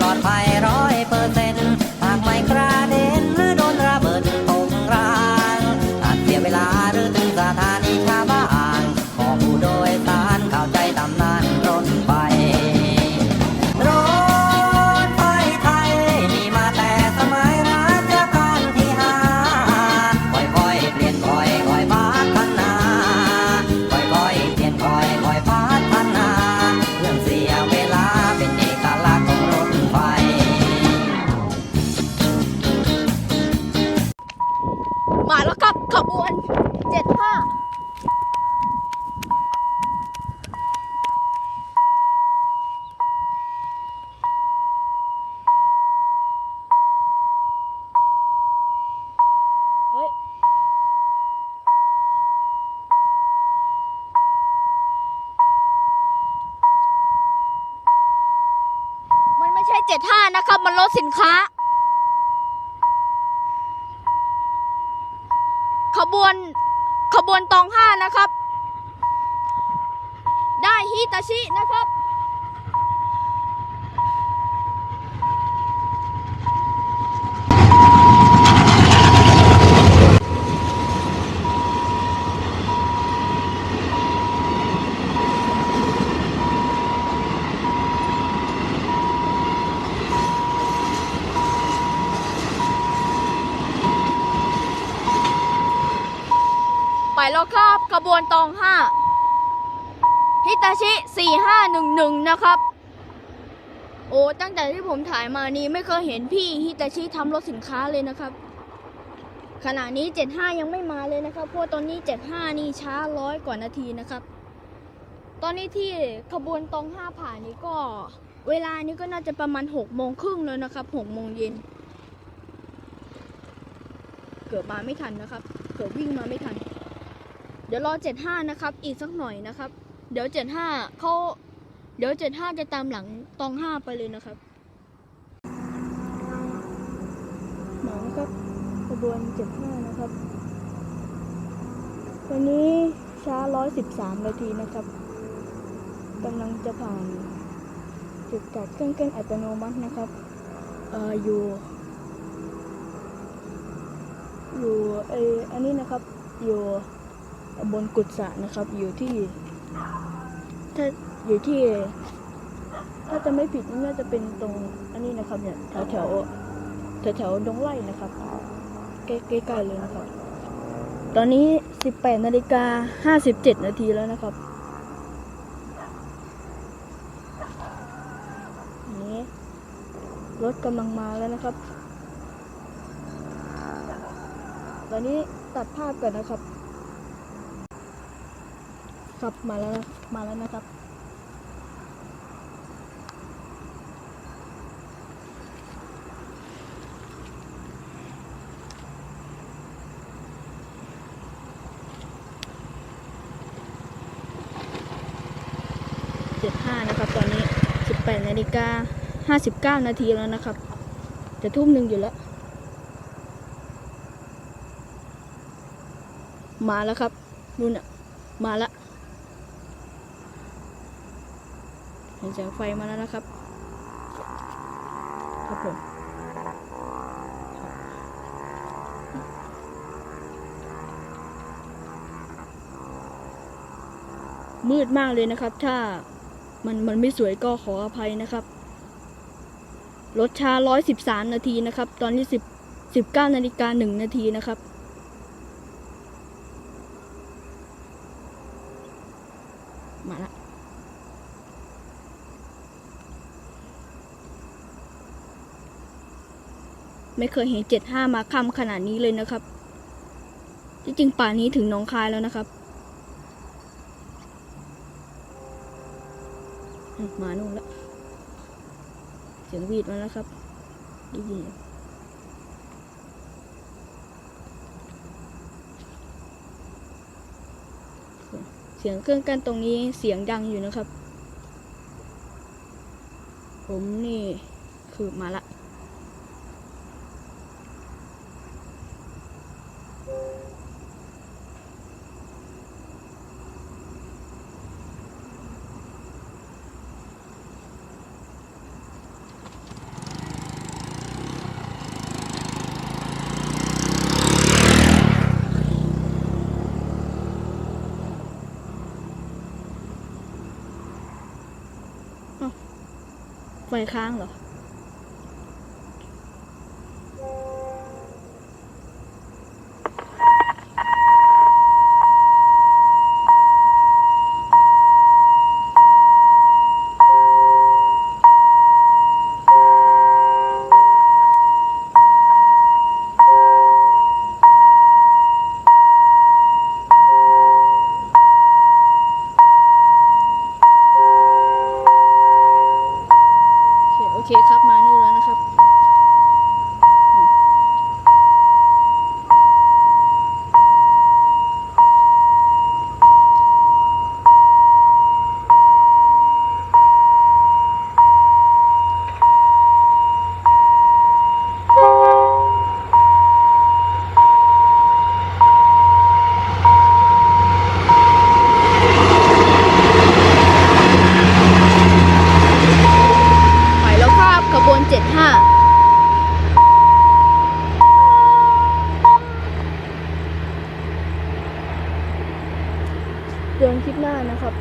ปลอดภัย กับขบวนเจ็ดห้ามันไม่ใช่เจ็ดห้านะครับ มันลดสินค้า ขบวนขบวนตองห้านะครับ ได้ฮิตาชินะครับ ไปแล้วครับ ขบวนตองห้าฮิตาชิสี่ห้าหนึ่งหนึ่งนะครับ โอ้ตั้งแต่ที่ผมถ่ายมานี้ไม่เคยเห็นพี่ฮิตาชิทำรถสินค้าเลยนะครับ ขณะนี้ 75 ยังไม่มาเลยนะครับ เพราะตอนนี้ 75 นี่ช้าร้อยกว่านาทีนะครับ ตอนนี้ที่ขบวนตองห้าผ่านนี้ก็ เวลานี้ก็น่าจะประมาณ6โมงครึ่งแล้วนะครับ6โมงเย็นเกือบมาไม่ทันนะครับ เกือบวิ่งมาไม่ทัน เดี๋ยวรอ 75 นะครับ อีกสักหน่อยนะครับ เดี๋ยว 75เขาเดี๋ยว 75 จะตามหลังตอง 5 ไปเลยนะครับมานะครับขบวน 75 นะครับ วันนี้ช้า 113 นาทีนะครับกำลังจะผ่านจุดตัดเครื่องเล่นอัตโนมัตินะครับเอ่ออยู่อยู่ไออันนี้นะครับอยู่ บนกุศะนะครับ อยู่ที่ ถ้าอยู่ที่ ถ้าจะไม่ผิดน่าจะเป็นตรงอันนี้นะครับเนี่ยแถวแถวแถวแถวดงไร่นะครับใกล้ใกล้ๆเลยนะครับ ตอนนี้ 18นาฬิกา57 นาทีแล้วนะครับนี่รถกำลังมาแล้วนะครับ ตอนนี้ตัดภาพกันนะครับ ครับมาแล้วมาแล้วนะครับ เจ็ดห้านะครับ ตอนนี้สิบแปดนาฬิกาห้าสิบเก้านาทีแล้วนะครับ จะทุ่มหนึ่งอยู่แล้ว มาแล้วครับนู่นอะมาแล้ว เห็นแสงไฟมาแล้วนะครับ ครับผมมืดมากเลยนะครับ ถ้ามันมันไม่สวยก็ขออภัยนะครับ รถช้า 113 นาทีนะครับ ตอนนี้ 10 19นาฬิกา1นาทีนะครับ มาละ ไม่เคยเห็นเจ็ดห้ามาค่ำขนาดนี้เลยนะครับที่จริงป่านนี้ถึงหน้องคายแล้วนะครับมมานู่นแล้วเสียงวีดมาแล้วครับได้ยินเลยเสียงเครื่องกั้นตรงนี้เสียงดังอยู่นะครับ ผมนี่คือมาละ ไฟค้างเหรอ เจ็ดห้าเดือนคลิปหน้านะครับ